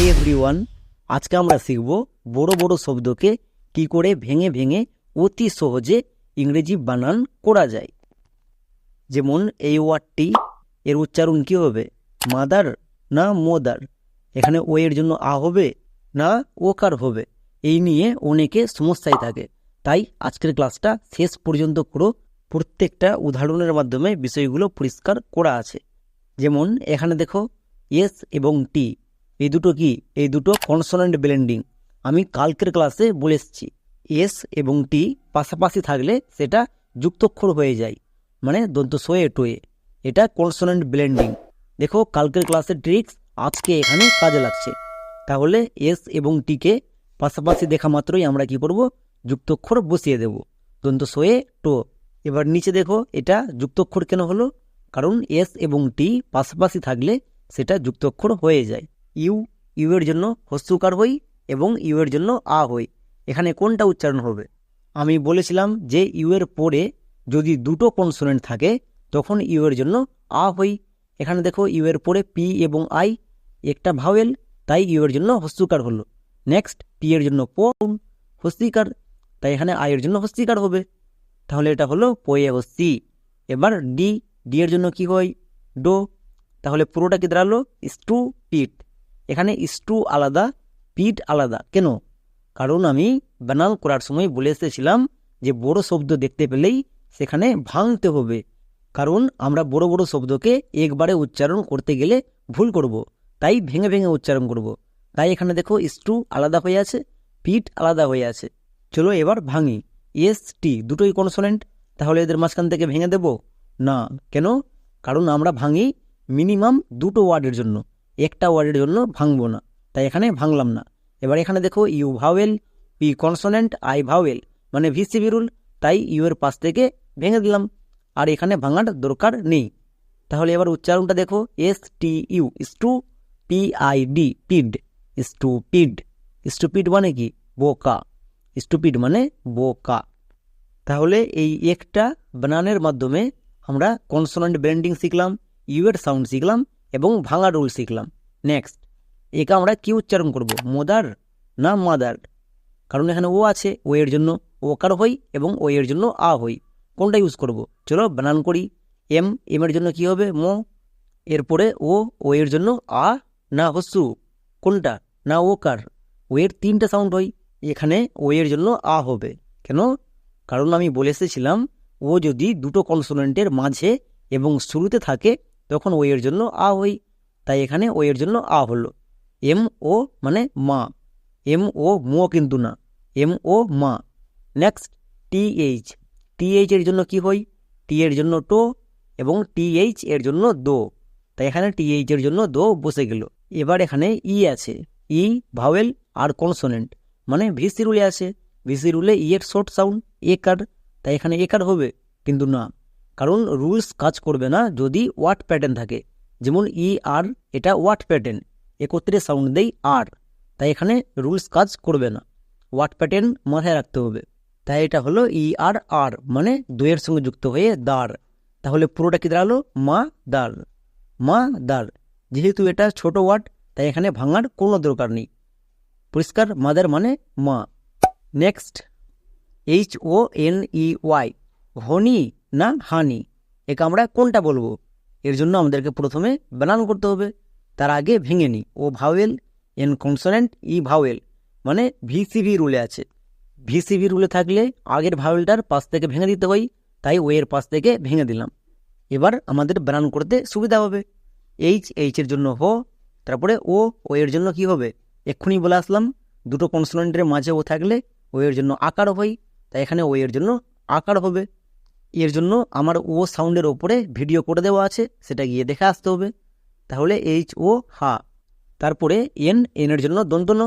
Hi everyone আজকে আমরা শিখব বড় বড় শব্দকে কি করে ভেঙে ভেঙে অতি সহজে ইংরেজি বানান করা যায়। যেমন এই ওয়ার্ডটি এর উচ্চারণ কি হবে? মাদার না মোদার এখানে ও এর জন্য আ হবে না ওকার হবে? এই নিয়ে অনেকে সমস্যায় থাকে। তাই আজকের ক্লাসটা শেষ পর্যন্ত পুরো প্রত্যেকটা উদাহরণের মাধ্যমে বিষয়গুলো পরিষ্কার করা আছে। যেমন এখানে দেখো এস এবং টি এই দুটো কি? এই দুটো কনসোনেন্ট ব্লেন্ডিং আমি কালকের ক্লাসে বলে এসেছি। এস এবং টি পাশাপাশি থাকলে সেটা যুক্তক্ষর হয়ে যায়। মানে দন্ত সোয়ে টোয়ে। এটা কনসোনেন্ট ব্লেন্ডিং দেখো কালকের ক্লাসের ট্রিক্স আজকে এখানে কাজে লাগছে। তাহলে এস এবং টিকে পাশাপাশি দেখা মাত্রই আমরা কি করব? যুক্তক্ষর বসিয়ে দেব। দন্ত সোয়ে টো এবার নিচে দেখো, এটা যুক্তক্ষর কেন হলো? কারণ এস এবং টি পাশাপাশি থাকলে সেটা যুক্তক্ষর হয়ে যায়। ইউ ইউ এর জন্য হস্যকার হই এবং ইউ এর জন্য আ হই। এখানে কোনটা উচ্চারণ হবে? আমি বলেছিলাম যে ইউ এর পরে যদি দুটো কনসোনেন্ট থাকে, তখন ইউ এর জন্য আ হই। এখানে দেখো ইউ এর পরে পি এবং আই, একটা ভাওয়েল, তাই ইউ এর জন্য হস্যকার হলো। নেক্সট, পি এর জন্য পৌন হস্তিকার, তাই এখানে আই এর জন্য হস্তিকার হবে। তাহলে এটা হলো পোয়ে হস্তি। এবার ডি ডি এর জন্য কি হয়? ডো। তাহলে পুরোটা কি দাঁড়াল? Stupid. এখানে স্টু আলাদা পিট আলাদা। কেন? কারণ আমি বানান করার সময় বলে এসেছিলাম যে বড় শব্দ দেখতে পেলেই সেখানে ভাঙতে হবে। কারণ আমরা বড় বড় শব্দকে একবারে উচ্চারণ করতে গেলে ভুল করব, তাই ভেঙে ভেঙে উচ্চারণ করব। তাই এখানে দেখো স্টু আলাদা হয়ে আছে পিট আলাদা হয়ে আছে। চলো এবার ভাঙি। এস টি দুটোই কনসোনেন্ট তাহলে এদের মাঝখান থেকে ভেঙে দেব? না। কেন? কারণ আমরা ভাঙি মিনিমাম দুটো ওয়ার্ডের জন্য। একটা ওয়ার্ডের জন্য ভাঙবো না। তাই এখানে ভাঙলাম না। এবার এখানে দেখো, U vowel P consonant, I vowel. মানে ভিসিবি রুল তাই ইউ এর পাশ থেকে ভেঙে দিলাম। আর এখানে ভাঙার দরকার নেই। তাহলে এবার উচ্চারণটা দেখো, S T U stew P I D PID. Stupid. Stupid মানে কি? বোকা। স্টুপিড মানে বোকা। তাহলে এই একটা বানানের মাধ্যমে আমরা কনসোনেন্ট ব্র্যান্ডিং শিখলাম, ইউ এর সাউন্ড শিখলাম এবং ভাঙা রুল শিখলাম। নেক্সট একে আমরা কি উচ্চারণ করব? মোদার না মাদার কারণ এখানে ও আছে, ও এর জন্য ওকার হই এবং ও এর জন্য আ হই। কোনটা ইউজ করব? চলো বানান করি। এম এম এর জন্য কি হবে? মো। এরপরে ও ও এর জন্য আ না হস্যু কোনটা? না ওকার। ও এর তিনটা সাউন্ড হয় এখানে ও এর জন্য আ হবে। কেন? কারণ আমি বলে এসেছিলাম, ও যদি দুটো কনসোনেন্টের মাঝে এবং শুরুতে থাকে, তখন ও এর জন্য আ হই। এখানে ও এর জন্য আ হলো। এম ও মানে মা। এম ও মো কিন্তু না। এম ও মা। Next T H T H এর জন্য কি হই? টি এর জন্য টো এবং টি এইচ এর জন্য দো। তাই এখানে টি এইচ এর জন্য দো বসে গেল। এবার এখানে ই আছে। ই ভাওয়েল আর কনসোনেন্ট মানে ভিসি রুলে আছে। ভিসি রুলে ই এর শর্ট সাউন্ড এ কার তাই এখানে এ কার হবে, কিন্তু না। কারণ রুলস কাজ করবে না যদি ওয়াট প্যাটার্ন থাকে। যেমন ই আর এটা ওয়াট প্যাটার্ন। একত্রে সাউন্ড দেই আর তাই এখানে রুলস কাজ করবে না। ওয়াট প্যাটার্ন মাথায় রাখতে হবে। তাই এটা হলো ই আর আর মানে দুয়ের সঙ্গে যুক্ত হয়ে দাঁড়। তাহলে পুরোটা কি দাঁড়াল? মা দার মা, দাঁড়। যেহেতু এটা ছোট ওয়ার্ড, তাই এখানে ভাঙার কোনো দরকার নেই। পরিষ্কার, মাদার মানে মা। Next H O N E Y honey না হানি? একে আমরা কোনটা বলব? এর জন্য আমাদেরকে প্রথমে বানান করতে হবে। তার আগে ভেঙে নিই। O vowel, N consonant, E vowel মানে ভিসিভি রুলে আছে। ভিসিভি রুলে থাকলে আগের ভাওয়েলটার পাশ থেকে ভেঙে দিতে হয়, তাই ও এর পাশ থেকে ভেঙে দিলাম। এবার আমাদের বানান করতে সুবিধা হবে। এইচ এইচ এর জন্য হো, তারপরে ও ও এর জন্য কি হবে? এক্ষুনি বলে আসলাম, দুটো কনসোনেন্টের মাঝে ও থাকলে ও এর জন্য আকার হয়, তাই এখানে ও এর জন্য আকার হবে। এর জন্য আমার ও সাউন্ডের ওপরে ভিডিও করে দেওয়া আছে, সেটা গিয়ে দেখে আসতে হবে। তাহলে এইচ ও হা, তারপরে এন এনের জন্য দন্তন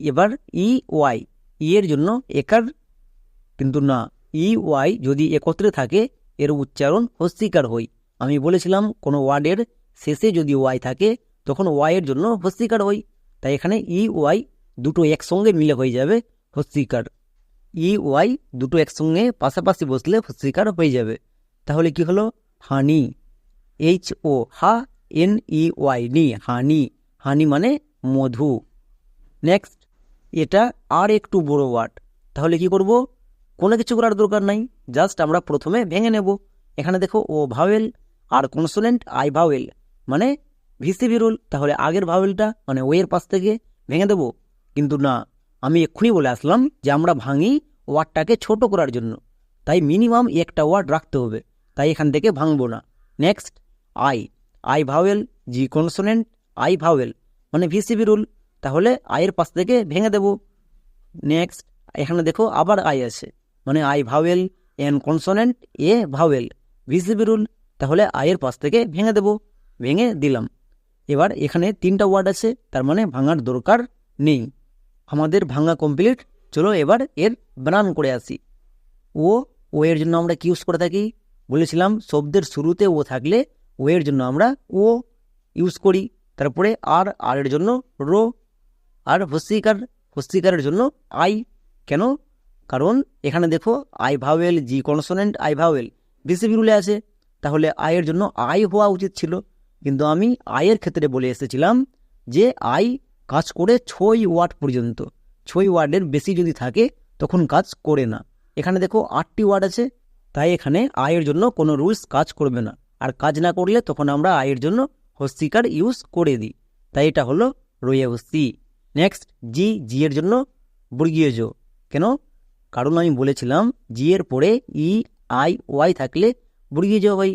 এবার ই, ওয়াই, ই এর জন্য একার, কিন্তু না, ই, ওয়াই যদি একত্রে থাকে, এর উচ্চারণ হস্তিকার হই। আমি বলেছিলাম কোনো ওয়ার্ডের শেষে যদি ওয়াই থাকে, তখন ওয়াইয়ের জন্য হস্তিকার হই। তাই এখানে ই, ওয়াই দুটো একসঙ্গে মিলে হয়ে যাবে হস্তিকার। ই ওয়াই দুটো একসঙ্গে পাশাপাশি বসলে হস্তিকার হয়ে যাবে। তাহলে কি হলো? হানি। এইচ ও হা এন ই ওয়াই নি, হানি। হানি মানে মধু। নেক্সট এটা আর একটু বড় ওয়ার্ড তাহলে কি করব? কোনো কিছু করার দরকার নাই জাস্ট আমরা প্রথমে ভেঙে নেব। এখানে দেখো ও ভাওয়েল আর কনসোনেন্ট আই ভাওয়েল মানে ভিসিবি রুল তাহলে আগের ভাওয়েলটা মানে ওয়ের পাশ থেকে ভেঙে দেব। কিন্তু না আমি এক্ষুনি বলে আসলাম যে আমরা ভাঙি ওয়ার্ডটাকে ছোট করার জন্য। তাই মিনিমাম একটা ওয়ার্ড রাখতে হবে। তাই এখান থেকে ভাঙবো না। Next, I. I vowel, G consonant, I vowel. মানে ভিসিবি রুল। তাহলে আয়ের পাশ থেকে ভেঙে দেব। নেক্সট, এখানে দেখো আবার আই আছে। মানে I vowel, N consonant, A vowel. VCV rule. তাহলে আয়ের পাশ থেকে ভেঙে দেব। ভেঙে দিলাম। এবার এখানে তিনটা ওয়ার্ড আছে। তার মানে ভাঙার দরকার নেই। আমাদের ভাঙা কমপ্লিট চলো এবার এর বানান করে আসি। ও ও এর জন্য আমরা কি ইউজ করে থাকি? বলেছিলাম, শব্দের শুরুতে ও থাকলে ও এর জন্য আমরা ও ইউজ করি। তারপরে আর আর এর জন্য রো, আর হস্যিকার হস্যিকারের জন্য আই। কেন? কারণ এখানে দেখো I vowel G consonant I vowel BCB রুলে আছে। তাহলে আয়ের জন্য আই হওয়া উচিত ছিল। কিন্তু আমি আয়ের ক্ষেত্রে বলে এসেছিলাম যে আই কাজ করে ছয় ওয়াট পর্যন্ত, ছয় ওয়ার্ডের বেশি যদি থাকে, তখন কাজ করে না। এখানে দেখো আটটি ওয়ার্ড আছে, তাই এখানে আয়ের জন্য কোনো রুলস কাজ করবে না। আর কাজ না করলে তখন আমরা আয়ের জন্য হস্তিকার ইউজ করে দিই। তাই এটা হলো রয়ে হস্তি। নেক্সট জি জি এর জন্য বর্গীয় কেন? কারণ আমি বলেছিলাম জি এর পরে ই আই ওয়াই থাকলে বর্গীয় জো হয়।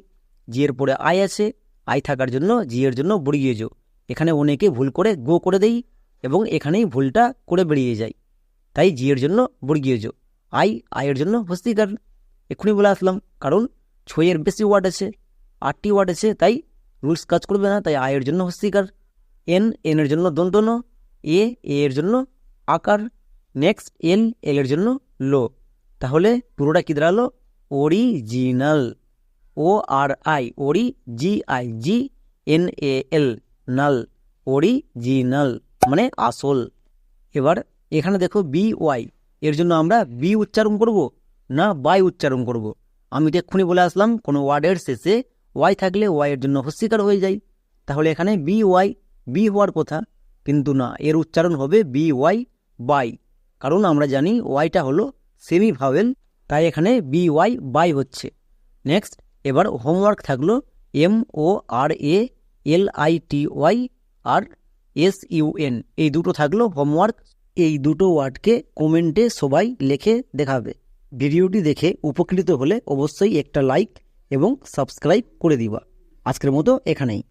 জি এর পরে আই আছে আই থাকার জন্য জি এর জন্য বর্গীয় জো। এখানে অনেকে ভুল করে গো করে দেই এবং এখানেই ভুলটা করে বেরিয়ে যায়। তাই জি এর জন্য বর্গীয় জো আই আয়ের জন্য হস্তিকার এক্ষুনি বলে আসলাম, কারণ ছয়ের বেশি ওয়ার্ড আছে, আটটি ওয়ার্ড আছে, তাই রুলস কাজ করবে না, তাই আয়ের জন্য হস্তিকার এন এনের জন্য দন্তন এ এর জন্য আকার। নেক্সট, এল এর জন্য লো। তাহলে পুরোটা কী দাঁড়াল? অরিজিনাল। ও আর আই ওরি G, I, G, N, A, L. Null original মানে আসল। এবার এখানে দেখো বি ওয়াই এর জন্য আমরা বি উচ্চারণ করব না বাই উচ্চারণ করব। আমি তো এক্ষুনি বলে আসলাম, কোনো ওয়ার্ডের শেষে ওয়াই থাকলে ওয়াই এর জন্য হস্যিকার হয়ে যায়। তাহলে এখানে বি ওয়াই বি হওয়ার কথা, কিন্তু না, এর উচ্চারণ হবে বি ওয়াই বাই কারণ আমরা জানি ওয়াইটা হলো সেমি ভাওয়েল তাই এখানে বি ওয়াই বাই হচ্ছে। নেক্সট এবার হোমওয়ার্ক থাকল M O R A L I T Y R S U N এই দুটো থাকল হোমওয়ার্ক এই দুটো ওয়ার্ডকে কমেন্টে সবাই লেখে দেখাবে। ভিডিওটি দেখে উপকৃত হলে অবশ্যই একটা লাইক এবং সাবস্ক্রাইব করে দিবা। আজকের মতো এখানেই।